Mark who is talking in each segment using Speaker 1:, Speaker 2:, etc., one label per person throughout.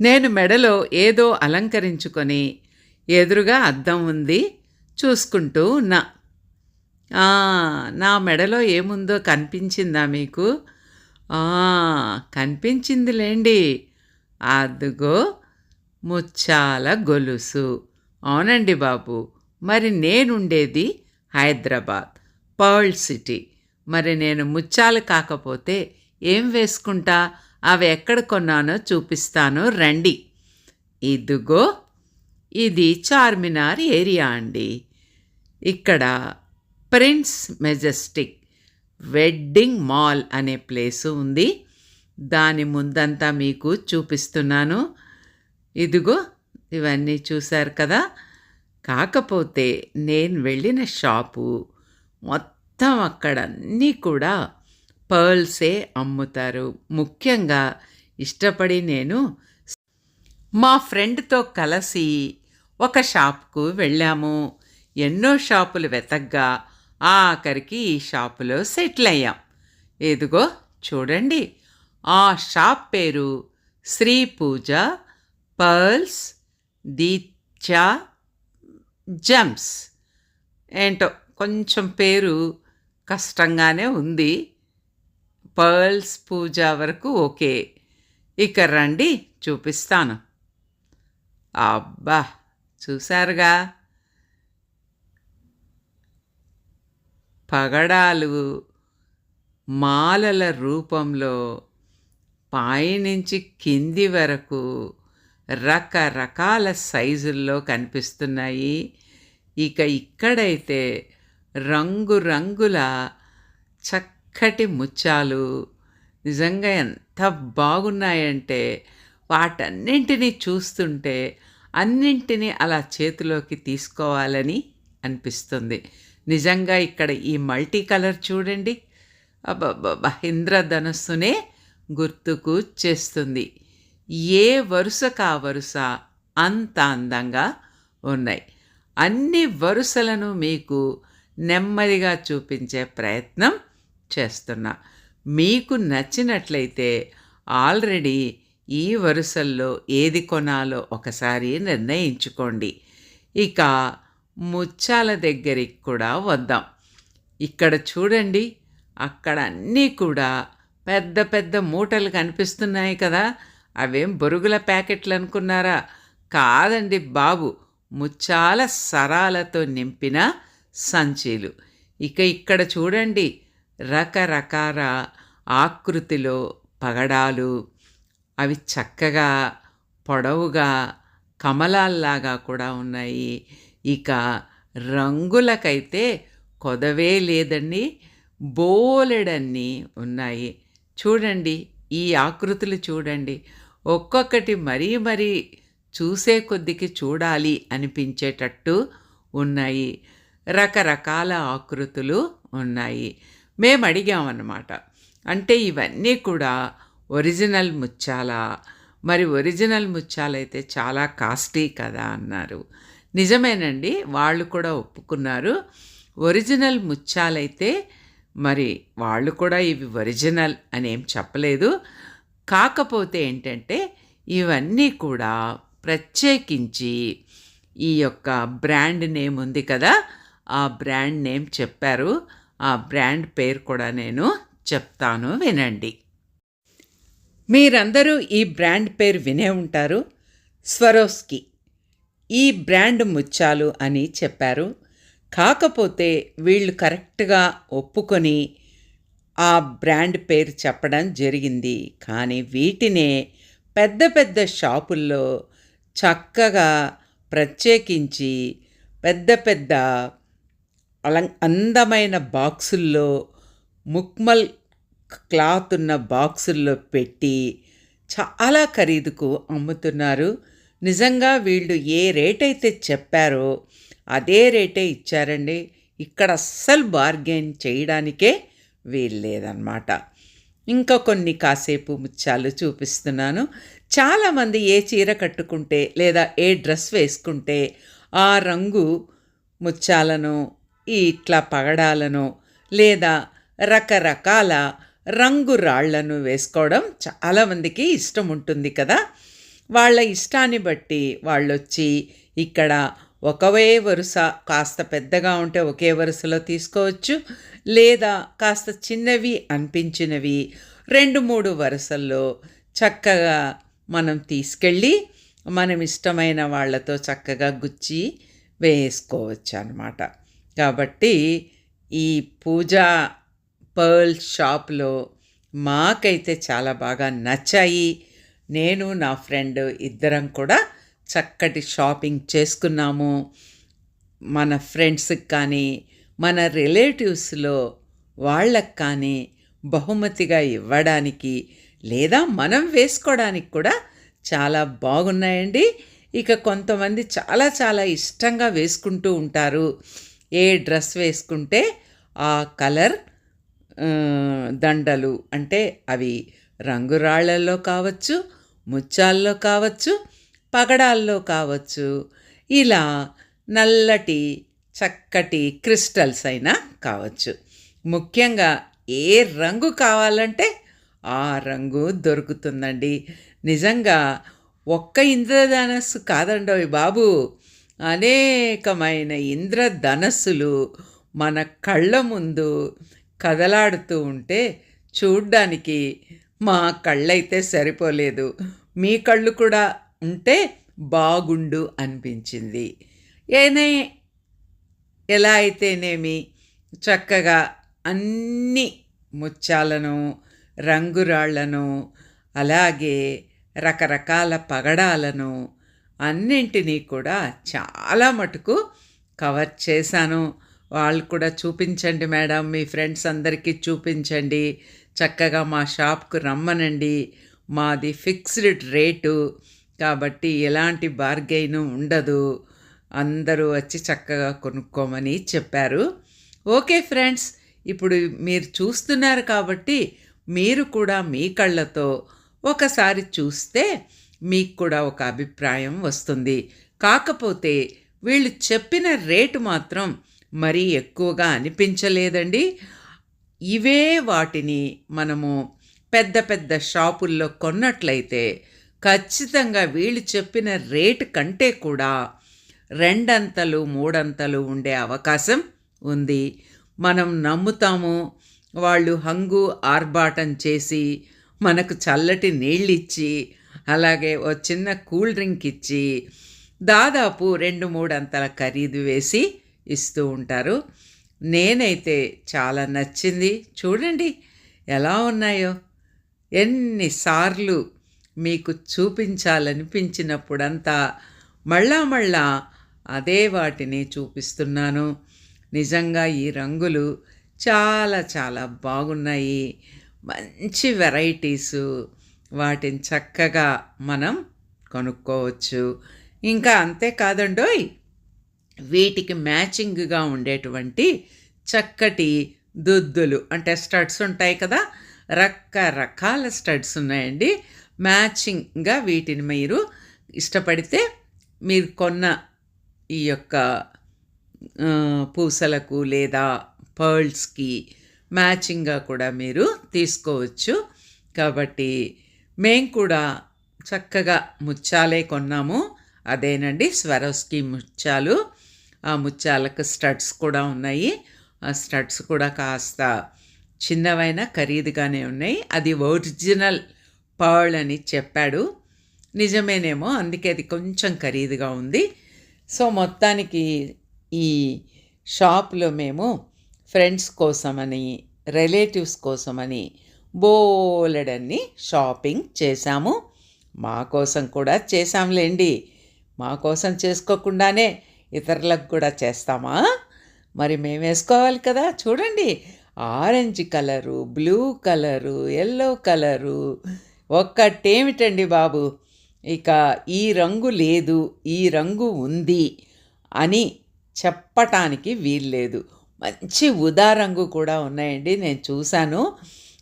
Speaker 1: నేను మెడలో ఏదో అలంకరించుకొని ఎదురుగా అద్దం ఉంది చూసుకుంటూ ఉన్నా. నా మెడలో ఏముందో కనిపించిందా మీకు? కనిపించిందిలేండి. అదుగో ముచ్చాల గొలుసు. అవునండి బాబు మరి నేనుండేది హైదరాబాద్ పర్ల్ సిటీ. మరి నేను ముచ్చాలు కాకపోతే ఏం వేసుకుంటా? అవి ఎక్కడ కొన్నానో చూపిస్తాను రండి. ఇదిగో ఇది చార్మినార్ ఏరియా అండి. ఇక్కడ ప్రిన్స్ మెజెస్టిక్ వెడ్డింగ్ మాల్ అనే ప్లేసు ఉంది. దాని ముందంతా మీకు చూపిస్తున్నాను. ఇదిగో ఇవన్నీ చూశారు కదా. కాకపోతే నేను వెళ్ళిన షాపు మొత్తం అక్కడ అన్నీ కూడా పర్ల్సే అమ్ముతారు. ముఖ్యంగా ఇష్టపడి నేను మా ఫ్రెండ్తో కలిసి ఒక షాప్కు వెళ్ళాము. ఎన్నో షాపులు వెతగ్గా ఆఖరికి ఈ షాపులో సెటిల్ అయ్యాం ఏదిగో చూడండి ఆ షాప్ పేరు శ్రీ పూజ పర్ల్స్ దీక్షా జమ్స్. ఏంటో కొంచెం పేరు కష్టంగానే ఉంది. పర్ల్స్ పూజ వరకు ఓకే. ఇక రండి చూపిస్తాను. అబ్బా చూశారుగా. పగడాలు మాలల రూపంలో పైనుంచి కింది వరకు రకరకాల సైజుల్లో కనిపిస్తున్నాయి. ఇక ఇక్కడైతే రంగురంగుల చక్క చక్కటి ముత్యాలు. నిజంగా ఎంత బాగున్నాయంటే వాటన్నింటినీ చూస్తుంటే అన్నింటినీ అలా చేతిలోకి తీసుకోవాలని అనిపిస్తుంది. నిజంగా ఇక్కడ ఈ మల్టీ కలర్ చూడండి. అబ్బబ్బబ్బా! ఇంద్రధనస్సునే గుర్తుకు చేస్తుంది. ఏ వరుస కా వరుస అంత అందంగా ఉన్నాయి. అన్ని వరుసలను మీకు నెమ్మదిగా చూపించే ప్రయత్నం చేస్తున్నా. మీకు నచ్చినట్లయితే ఆల్రెడీ ఈ వరుసల్లో ఏది కొనాలో ఒకసారి నిర్ణయించుకోండి. ఇక ముత్యాల దగ్గరికి కూడా వద్దాం. ఇక్కడ చూడండి అక్కడ అన్నీ కూడా పెద్ద పెద్ద మూటలు కనిపిస్తున్నాయి కదా. అవేం బొరుగుల ప్యాకెట్లు అనుకున్నారా? కాదండి బాబు ముచ్చాల సరాలతో నింపిన సంచీలు. ఇక ఇక్కడ చూడండి రకరకాల ఆకృతిలో పగడాలు అవి చక్కగా పొడవుగా కమలాల్లాగా కూడా ఉన్నాయి. ఇక రంగులకైతే కొదవే లేదండి బోలెడన్ని ఉన్నాయి. చూడండి ఈ ఆకృతులు చూడండి. ఒక్కొక్కటి మరీ మరీ చూసే కొద్దికి చూడాలి అనిపించేటట్టు ఉన్నాయి. రకరకాల ఆకృతులు ఉన్నాయి. మేము అడిగామన్నమాట అంటే ఇవన్నీ కూడా ఒరిజినల్ ముత్యాల. మరి ఒరిజినల్ ముత్యాలైతే చాలా కాస్ట్లీ కదా అన్నారు. నిజమేనండి వాళ్ళు కూడా ఒప్పుకున్నారు. ఒరిజినల్ ముత్యాలైతే మరి వాళ్ళు కూడా ఇవి ఒరిజినల్ అని ఏం చెప్పలేదు. కాకపోతే ఏంటంటే ఇవన్నీ కూడా ప్రత్యేకించి ఈ యొక్క బ్రాండ్ నేమ్ ఉంది కదా ఆ బ్రాండ్ నేమ్ చెప్పారు. ఆ బ్రాండ్ పేరు కూడా నేను చెప్తాను వినండి. మీరందరూ ఈ బ్రాండ్ పేరు వినే ఉంటారు. స్వరోస్కి. ఈ బ్రాండ్ ముత్యాలు అని చెప్పారు. కాకపోతే వీళ్ళు కరెక్ట్గా ఒప్పుకొని ఆ బ్రాండ్ పేరు చెప్పడం జరిగింది. కానీ వీటినే పెద్ద పెద్ద షాపుల్లో చక్కగా ప్రత్యేకించి పెద్ద పెద్ద అలం అందమైన బాక్సుల్లో ముక్మల్ క్లాత్ ఉన్న బాక్సుల్లో పెట్టి చాలా ఖరీదుకు అమ్ముతున్నారు. నిజంగా వీళ్ళు ఏ రేట్ అయితే చెప్పారో అదే రేటే ఇచ్చారండి. ఇక్కడ అస్సలు బార్గెన్ చేయడానికే వీల్లేదన్నమాట. ఇంకా కొన్ని కాసేపు ముత్యాలు చూపిస్తున్నాను. చాలామంది ఏ చీర కట్టుకుంటే లేదా ఏ డ్రెస్ వేసుకుంటే ఆ రంగు ముత్యాలను ఇట్లా పగడాలను లేదా రకరకాల రంగురాళ్ళను వేసుకోవడం చాలామందికి ఇష్టం ఉంటుంది కదా. వాళ్ళ ఇష్టాన్ని బట్టి వాళ్ళొచ్చి ఇక్కడ ఒకవే వరుస కాస్త పెద్దగా ఉంటే ఒకే వరుసలో తీసుకోవచ్చు లేదా కాస్త చిన్నవి అనిపించినవి రెండు మూడు వరుసల్లో చక్కగా మనం తీసుకెళ్ళి మనం ఇష్టమైన వాళ్ళతో చక్కగా గుచ్చి వేసుకోవచ్చు అన్నమాట కాబట్టి ఈ పూజా పర్ల్ షాప్లో మాకైతే చాలా బాగా నచ్చాయి. నేను నా ఫ్రెండ్ ఇద్దరం కూడా చక్కటి షాపింగ్ చేసుకున్నాము. మన ఫ్రెండ్స్కి కానీ మన రిలేటివ్స్లో వాళ్ళకి కానీ బహుమతిగా ఇవ్వడానికి లేదా మనం వేసుకోవడానికి కూడా చాలా బాగున్నాయండి. ఇక కొంతమంది చాలా చాలా ఇష్టంగా వేసుకుంటూ ఉంటారు. ఏ డ్రెస్ వేసుకుంటే ఆ కలర్ దండలు అంటే అవి రంగురాళ్ళలో కావచ్చు ముత్యాల్లో కావచ్చు పగడాల్లో కావచ్చు ఇలా నల్లటి చక్కటి క్రిస్టల్స్ అయినా కావచ్చు. ముఖ్యంగా ఏ రంగు కావాలంటే ఆ రంగు దొరుకుతుందండి. నిజంగా ఒక్క ఇంద్రధనస్సు కాదండోయ్ బాబు. అనేకమైన ఇంద్రధనస్సులు మన కళ్ళ ముందు కదలాడుతూ ఉంటే చూడ్డానికి మా కళ్ళైతే సరిపోలేదు. మీ కళ్ళు కూడా ఉంటే బాగుండు అనిపించింది. ఏనే ఎలా అయితేనేమి? చక్కగా అన్ని ముత్యాలను రంగురాళ్ళను అలాగే రకరకాల పగడాలను అన్నింటినీ కూడా చాలా మటుకు కవర్ చేశాను. వాళ్ళు కూడా చూపించండి మేడం మీ ఫ్రెండ్స్ అందరికీ చూపించండి. చక్కగా మా షాప్కు రమ్మనండి. మాది ఫిక్స్డ్ రేటు కాబట్టి ఎలాంటి బార్గెయిన్ ఉండదు. అందరూ వచ్చి చక్కగా కొనుక్కోమని చెప్పారు. ఓకే ఫ్రెండ్స్ ఇప్పుడు మీరు చూస్తున్నారు కాబట్టి మీరు కూడా మీ కళ్ళతో ఒకసారి చూస్తే మీకు కూడా ఒక అభిప్రాయం వస్తుంది. కాకపోతే వీళ్ళు చెప్పిన రేటు మాత్రం మరీ ఎక్కువగా అనిపించలేదండి. ఇవే వాటిని మనము పెద్ద పెద్ద షాపుల్లో కొన్నట్లయితే ఖచ్చితంగా వీళ్ళు చెప్పిన రేటు కంటే కూడా రెండంతలు మూడంతలు ఉండే అవకాశం ఉంది. మనం నమ్ముతాము వాళ్ళు హంగు ఆర్భాటం చేసి మనకు చల్లటి నీళ్ళిచ్చి అలాగే ఓ చిన్న కూల్ డ్రింక్ ఇచ్చి దాదాపు రెండు మూడు అంతల ఖరీదు వేసి ఇస్తూ ఉంటారు. నేనైతే చాలా నచ్చింది. చూడండి ఎలా ఉన్నాయో. ఎన్నిసార్లు మీకు చూపించాలనిపించినప్పుడంతా మళ్ళా మళ్ళా అదే వాటిని చూపిస్తున్నాను. నిజంగా ఈ రంగులు చాలా చాలా బాగున్నాయి. మంచి వెరైటీసు. వాటిని చక్కగా మనం కొనుక్కోవచ్చు. ఇంకా అంతేకాదండోయ్ వీటికి మ్యాచింగ్గా ఉండేటువంటి చక్కటి దుద్దులు అంటే స్టడ్స్ ఉంటాయి కదా రకరకాల స్టడ్స్ ఉన్నాయండి. మ్యాచింగ్గా వీటిని మీరు ఇష్టపడితే మీరు కొన్న ఈ యొక్క పూసలకు లేదా పర్ల్స్కి మ్యాచింగ్గా కూడా మీరు తీసుకోవచ్చు. కాబట్టి మేం కూడా చక్కగా ముత్యాలే కొన్నాము. అదేనండి స్వరోస్కి ముత్యాలు. ఆ ముత్యాలకు స్టడ్స్ కూడా ఉన్నాయి. ఆ స్టడ్స్ కూడా కాస్త చిన్నవైన ఖరీదుగానే ఉన్నాయి. అది ఒరిజినల్ పర్ల్ అని చెప్పాడు. నిజమేనేమో అందుకే అది కొంచెం ఖరీదుగా ఉంది. సో మొత్తానికి ఈ షాప్లో మేము ఫ్రెండ్స్ కోసమని రిలేటివ్స్ కోసమని బోలెడన్ని షాపింగ్ చేశాము. మా కోసం కూడా చేశాంలేండి. మా కోసం చేసుకోకుండానే ఇతరులకు కూడా చేస్తామా? మరి మేము వేసుకోవాలి కదా చూడండి. Orange colour blue colour yellow colour. ఒక్కటేమిటండి బాబు? ఇక ఈ రంగు లేదు ఈ రంగు ఉంది అని చెప్పటానికి వీల్లేదు. మంచి ఉదా రంగు కూడా ఉన్నాయండి నేను చూశాను.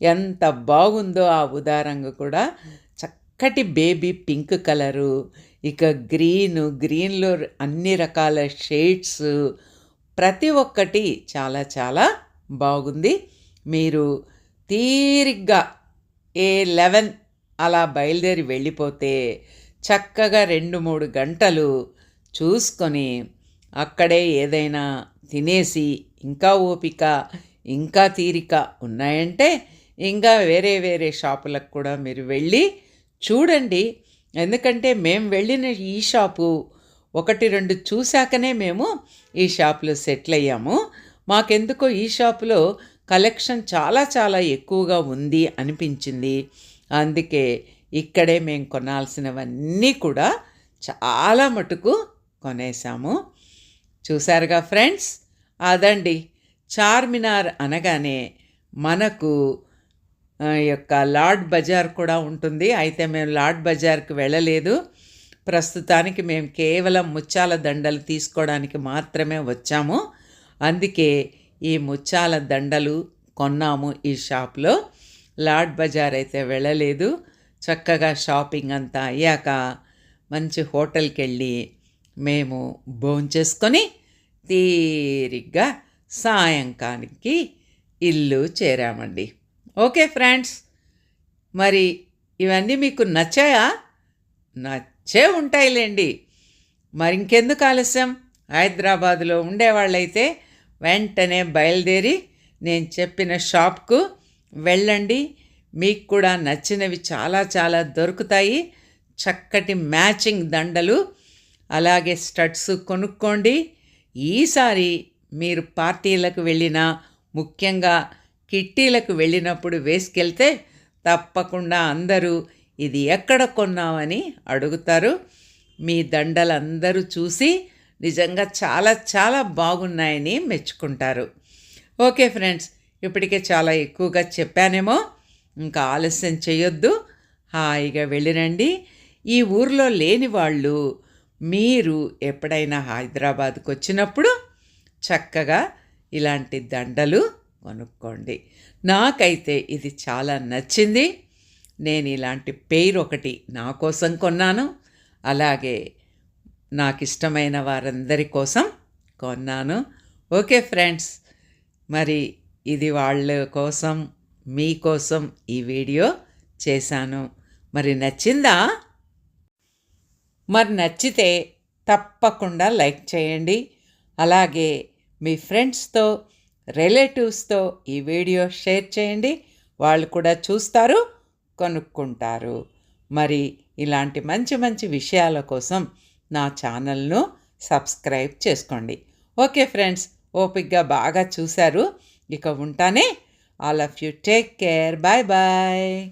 Speaker 1: ఎంత బాగుందో ఆ ఉదారంగు కూడా చక్కటి బేబీ పింక్ కలరు ఇక గ్రీను గ్రీన్లో అన్ని రకాల షేడ్స్ ప్రతి ఒక్కటి చాలా చాలా బాగుంది. మీరు తీరిగ్గా ఏ లెవెన్ అలా బయలుదేరి వెళ్ళిపోతే చక్కగా రెండు మూడు గంటలు చూసుకొని అక్కడే ఏదైనా తినేసి ఇంకా ఓపిక ఇంకా తీరిక ఉన్నాయంటే ఇంకా వేరే వేరే షాపులకు కూడా మీరు వెళ్ళి చూడండి. ఎందుకంటే మేము వెళ్ళిన ఈ షాపు ఒకటి రెండు చూశాకనే మేము ఈ షాపులో సెటిల్ అయ్యాము. మాకెందుకో ఈ షాపులో కలెక్షన్ చాలా చాలా ఎక్కువగా ఉంది అనిపించింది. అందుకే ఇక్కడే మేము కొనాల్సినవన్నీ కూడా చాలా మటుకు కొనేసాము చూసారుగా ఫ్రెండ్స్? అదండి. చార్మినార్ అనగానే మనకు యొక్క లార్డ్ బజార్ కూడా ఉంటుంది. అయితే మేము లార్డ్ బజార్కి వెళ్ళలేదు. ప్రస్తుతానికి మేము కేవలం ముత్యాల దండలు తీసుకోవడానికి మాత్రమే వచ్చాము. అందుకే ఈ ముత్యాల దండలు కొన్నాము ఈ షాప్లో. లార్డ్ బజార్ అయితే వెళ్ళలేదు. చక్కగా షాపింగ్ అంతా అయ్యాక మంచి హోటల్కి వెళ్ళి మేము భోంచేసుకొని తీరిగ్గా సాయంకానికి ఇల్లు చేరామండి. Okay friends. మరి ఇవన్నీ మీకు నచ్చాయా? నచ్చే ఉంటాయిలేండి. మరి ఇంకెందుకు ఆలస్యం? హైదరాబాదులో ఉండేవాళ్ళైతే వెంటనే బయలుదేరి నేను చెప్పిన షాప్కు వెళ్ళండి. మీకు కూడా నచ్చినవి చాలా చాలా దొరుకుతాయి. చక్కటి మ్యాచింగ్ దండలు అలాగే స్టడ్స్ కొనుక్కోండి. ఈసారి మీరు పార్టీలకు వెళ్ళినా ముఖ్యంగా కిట్టీలకు వెళ్ళినప్పుడు వేసుకెళ్తే తప్పకుండా అందరూ ఇది ఎక్కడ కొన్నామని అడుగుతారు. మీ దండలు అందరూ చూసి నిజంగా చాలా చాలా బాగున్నాయని మెచ్చుకుంటారు. ఓకే ఫ్రెండ్స్ ఇప్పటికే చాలా ఎక్కువగా చెప్పానేమో ఇంకా ఆలస్యం చేయొద్దు. హాయిగా వెళ్ళిరండి. ఈ ఊర్లో లేని వాళ్ళు మీరు ఎప్పుడైనా హైదరాబాద్కు వచ్చినప్పుడు చక్కగా ఇలాంటి దండలు కొనుక్కోండి. నాకైతే ఇది చాలా నచ్చింది. నేను ఇలాంటి పెయిర్ ఒకటి నా కోసం కొన్నాను. అలాగే నాకు ఇష్టమైన వారందరి కోసం కొన్నాను. ఓకే ఫ్రెండ్స్ మరి ఇది వాళ్ళ కోసం మీకోసం ఈ వీడియో చేశాను. మరి నచ్చిందా? మరి నచ్చితే తప్పకుండా లైక్ చేయండి. అలాగే మీ ఫ్రెండ్స్తో రిలేటివ్స్తో ఈ వీడియో షేర్ చేయండి. వాళ్ళు కూడా చూస్తారు కొనుక్కుంటారు. మరి ఇలాంటి మంచి మంచి విషయాల కోసం నా ఛానల్ను సబ్స్క్రైబ్ చేసుకోండి. ఓకే ఫ్రెండ్స్ ఓపిక్గా బాగా చూశారు. ఇక ఉంటానే. All of you take care. Bye bye.